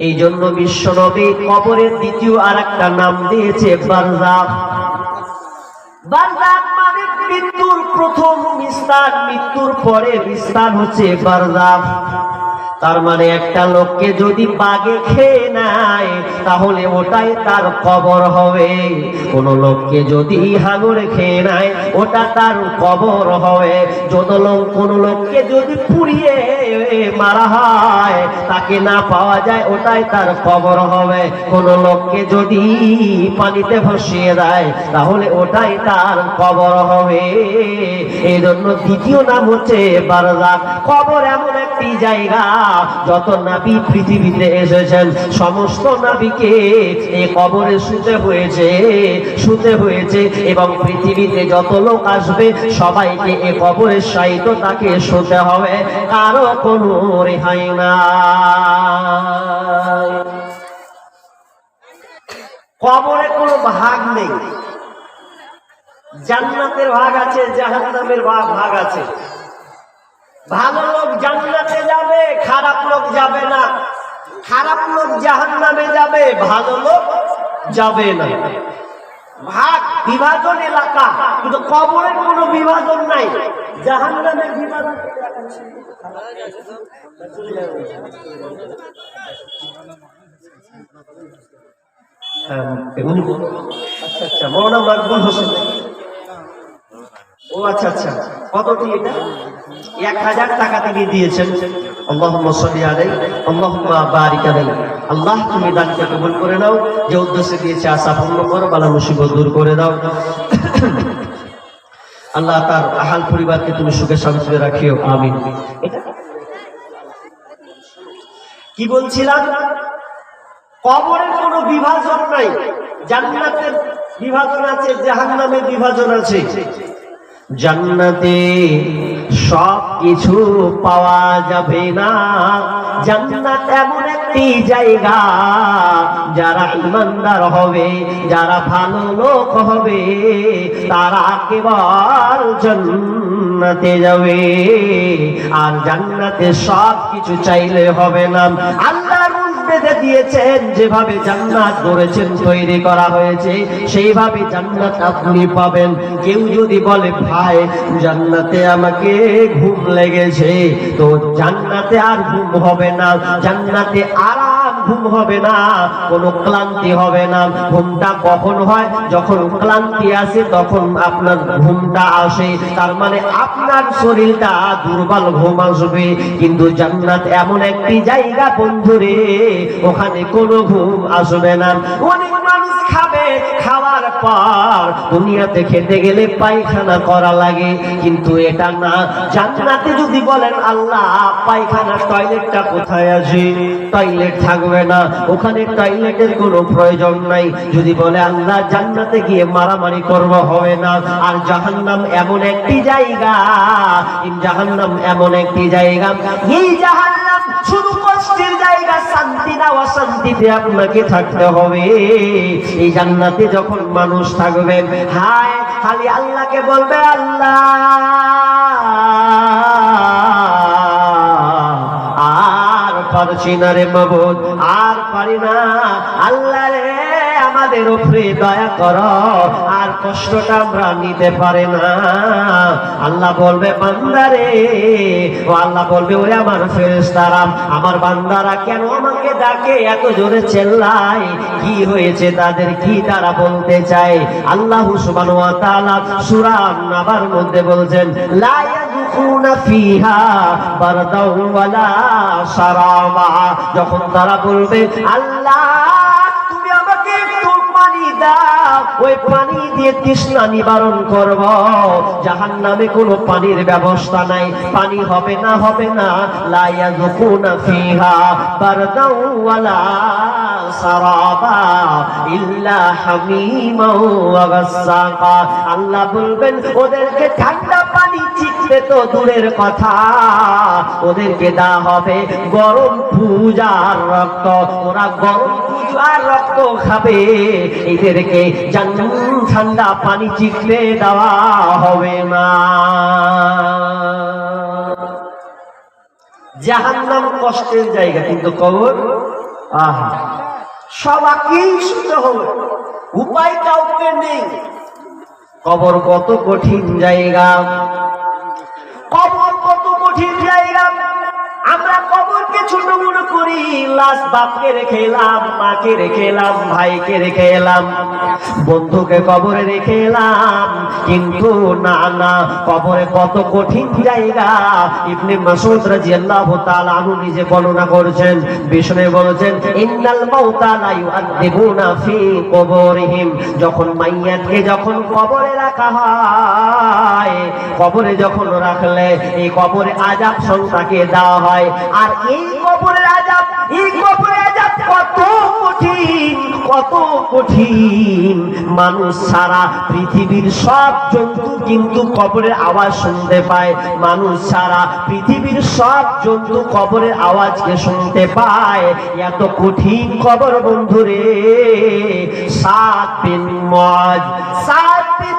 এই জন্য বিশ্বনবী কবরের দ্বিতীয় আর একটা নাম দিয়েছে বারজাক। বারজাক মানে মৃত্যুর প্রথম বিস্তার, মৃত্যুর পরে বিস্তার হচ্ছে বারজাখ তার মানে একটা লোককে যদি বাগে খেয়ে নেয়, তাহলে ওটাই তার কবর হবে। কোন লোককে যদি হাঙরে খেয়ে নেয়, ওটা তার কবর হবে। যত লোক, কোন লোককে যদি পুড়িয়ে মারা হয়, তাকে না পাওয়া যায়, ওটাই তার কবর হবে। কোন লোককে যদি পানিতে ভাসিয়ে দেয়, তাহলে ওটাই তার কবর হবে। এই জন্য দ্বিতীয় নাম হচ্ছে বারজা কবর এমন একটি জায়গা যত নাবি পৃথিবীতে এসেছেন, সমস্ত নাবিকে এই কবরে শুতে হয়েছে শুতে হয়েছে এবং পৃথিবীতে যত লোক আসবে, সবাইকে এ কবরে সাহিত্য তাকে শুতে হবে। কারও কোনো রেহাই না কবরে কোনো ভাগ নেই। জান্নাতের ভাগ আছে, জাহান্নামের ভাগ ভাগ আছে। ভালো লোক জান্নাতে যাবে খারাপ লোক যাবে না। খারাপ লোক জাহান নামে যাবে ভালো লোক যাবে না। ভাগ বিভাজন এলাকা কিন্তু কবরের কোনো বিভাজন নাই। জাহান্নামের বিভাজন হ্যাঁ, উনি বলুন। আচ্ছা আচ্ছা মৌলানা মাকবুল হোসেন। ও আচ্ছা আচ্ছা। কত দিয়ে এটা? এক হাজার টাকা তিনি দিয়েছেন। আল্লাহ, তুমি দানকে করে নাও। যে উদ্দেশ্যে দিয়েছে করো, বালা মুসিবত দূর করে দাও। আল্লাহ তার আহাল পরিবারকে তুমি সুখে শান্তিতে রাখিও। এটা কি বলছিলাম? কবরের কোনো বিভাজন নাই। জান্নাতের বিভাজন আছে, জাহান্নামের বিভাজন আছে। জান্নাতে সব কিছু পাওয়া যাবে না। জান্নাত এমন একটি জায়গা, যারা ইমানদার হবে, যারা ভালো লোক হবে, তারা কেবল জান্নাতে যাবে। আর জান্নাতে সব কিছু চাইলে হবে না। বেঁধে দিয়েছেন, যেভাবে জান্নাত গড়েছেন, তৈরি করা হয়েছে, সেইভাবে জান্নাত আপনি পাবেন। কেউ যদি বলে, ভাই, জান্নাতে আমাকে ঘুম লেগেছে। তো জান্নাতে আর ঘুম হবে না। জান্নাতে আরাম ঘুম হবে না, কোনো ক্লান্তি হবে না। ঘুমটা কখন হয়? যখন ক্লান্তি আসে, তখন আপনার ঘুমটা আসে। তার মানে আপনার শরীরটা দুর্বল ঘুম আসবে। কিন্তু জান্নাত এমন একটি জায়গা, বন্ধুরে, ওখানে কোনো ঘুম আসবে না। অনেক মানুষ খাওয়ার পর দুনিয়াতে খেতে গেলে পায়খানা করা লাগে। কিন্তু এটা না। জান্নাতে যদি বলেন, আল্লাহ পায়খানা টয়লেটটা কোথায় আছে? টয়লেট থাকবে না। ওখানে টয়লেটের কোনো প্রয়োজন নাই। যদি বলে, আল্লাহ, জান্নাতে গিয়ে মারামারি করব, হবে না। আর জাহান্নাম এমন একটি জায়গা জাহান্নাম এমন একটি জায়গা। এই জাহান্নাম শুধু কষ্টের জায়গা, শান্তি না অশান্তিতে আপনাকে থাকতে হবে। এই জান্নাতে যখন মানুষ থাকবে, হায়, খালি আল্লাহকে বলবে আল্লাহ। আর পারছি না রে আর পারি না। আল্লাহ রে আমাদের উপরে দয়া করো। আর কষ্টটা আমরা নিতে পারে না। আল্লাহ বলবে, বান্দারে। ও আল্লাহ বলবে, ওরে আমার ফেরেশতারা, আমার বান্দারা কেন আমাকে ডাকে, এত জোরে চেল্লায়? কি হয়েছে তাদের? কি তারা বলতে চায়? আল্লাহ তাআলা সূরা নাবার মধ্যে বলছেন, লা ইয়াযুকুনা ফিহা বারদাও ওয়ালা সারাবা যখন তারা বলবে, আল্লাহ ওই পানি দিয়ে তৃষ্ণা নিবারণ করব। নামে কোনো পানির ব্যবস্থা নাই। পানি হবে না হবে না। লাইয়া যুকুনা ফিহা আল্লাহ বলবেন, ওদেরকে ঠান্ডা চিকতে তো দূরের কথা। ওদেরকে দা হবে গরম পূজার রক্ত। ওরা গরম পূজার রক্ত খাবে। এদেরকে জান্নাত ঠান্ডা পানি চিকলে দেওয়া হবে না। জাহান্নাম কষ্টের জায়গা, কিন্তু কবর? আহা। সবাইকেই শুনতে হবে। উপায় কাউকে নেই। কবর কত কঠিন জায়গা। ছোট মনে করি লাশ বাপকে রেখে এলাম মাকে রেখে এলাম ভাইকে রেখে এলাম। বন্ধুকে কবরে রেখে এলাম। কিন্তু না না, কবরে কত কঠিন জায়গা। ইবনে মাসুদ রাদিয়াল্লাহু তাআলা আনহু নিজে বর্ণনা করেছেন, বিষ্ণু বলেছেন, ইন্নাল মাউতা লা ইউআদিবুনা ফি কবরিহিম। যখন মাইয়াতকে যখন কবরে রাখা হয়, কবরে যখন রাখলে এই কবরে আজাব সংসাকে দেওয়া হয়। আর এই কবরের আজাব এই কত কঠিন কত কঠিন। মানুষ সারা পৃথিবীর সব জন্তু কিন্তু কবরের আওয়াজ শুনতে পায়। মানুষ সারা পৃথিবীর সব জন্তু কবরের আওয়াজকে শুনতে পায়। এত কঠিন কবর বন্ধুরে, সাত দিন মজ সাত বিন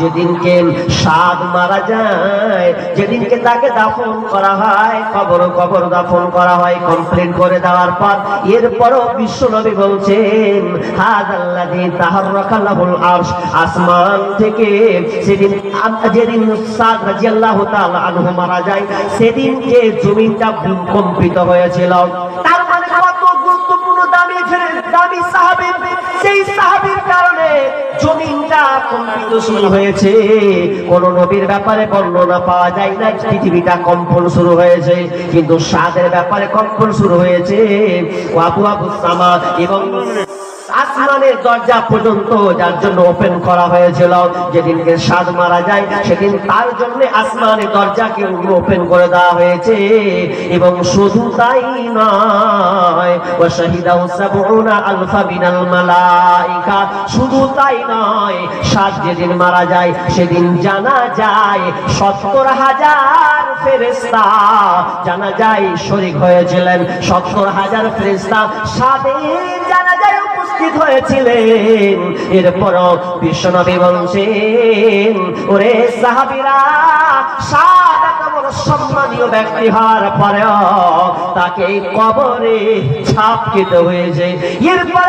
যেদিনকে সাদ মারা যায়, যেদিনকে তাকে দাফন করা হয়, কবর কবর দাফন করা হয় কমপ্লেন করে দেওয়ার পর এরপরও বিশ্বনবী বলছেন হাদ আল্লাযী তাহাররাকাল্লাহুল আরশ। আসমান থেকে সেদিন যেদিন সাদ রাদিয়াল্লাহু তাআলা আনহু মারা যায়, সেদিনকে জমিনটা ভূকম্পিত হয়েছিল। তার মানে কত গুরুত্বপূর্ণ দামি দামি সাহাবী, সেই কারণে নবীর ব্যাপারে বর্ণনা পাওয়া যায় না, পৃথিবীটা কম্পন শুরু হয়েছে। কিন্তু সাদের ব্যাপারে কম্পন শুরু হয়েছে। আবু আবু এবং আসমানের দরজা পর্যন্ত যার জন্য ওপেন করা হয়েছিল। যেদিনকে সাদ মারা যায়, সেদিন তার জন্য আসমানের দরজাকে ওপেন করে দেওয়া হয়েছে। এবং শুধু তাই নয় ও শাহিদা সাবউনা আলফা মিনাল মালাইকা। শুধু তাই নয়, সাত যেদিন মারা যায়, সেদিন জানা যায়, সত্তর হাজার ফেরেস্তা জানা যায় শরিক হয়েছিলেন। সত্তর হাজার ফেরেস্তা সাদের জানা যায় উপস্থিত হয়েছিলেন। এরপর বিশ্বনবী বলছেন, ওরে সাহাবিরা সম্মানীয় ব্যক্তি হওয়ার পরেও তাকে কবরে ছাপ খেতে হয়েছে। এরপর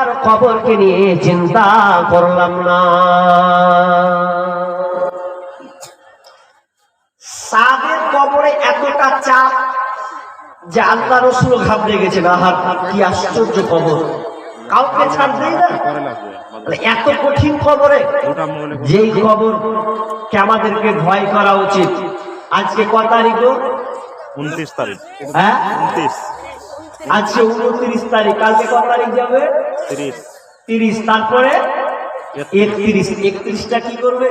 কবরকে নিয়ে চিন্তা করলাম না। সাদের কবরে এতটা চাপ যে আল্লাহ রসুল ঘাবড়ে গেছেন আহার কি আশ্চর্য কবর কাউকে ছাড় দেয় না। মানে এত কঠিন কবরে যেই কবর কে আমাদেরকে ভয় করা উচিত? আজকে ক তারিখ উনত্রিশ তারিখ। হ্যাঁ? উনত্রিশ। আজকে উনত্রিশ তারিখ কালকে কত তারিখ যাবে? তিরিশ। তিরিশ। তারপরে? একত্রিশ। একত্রিশটা কি করবে?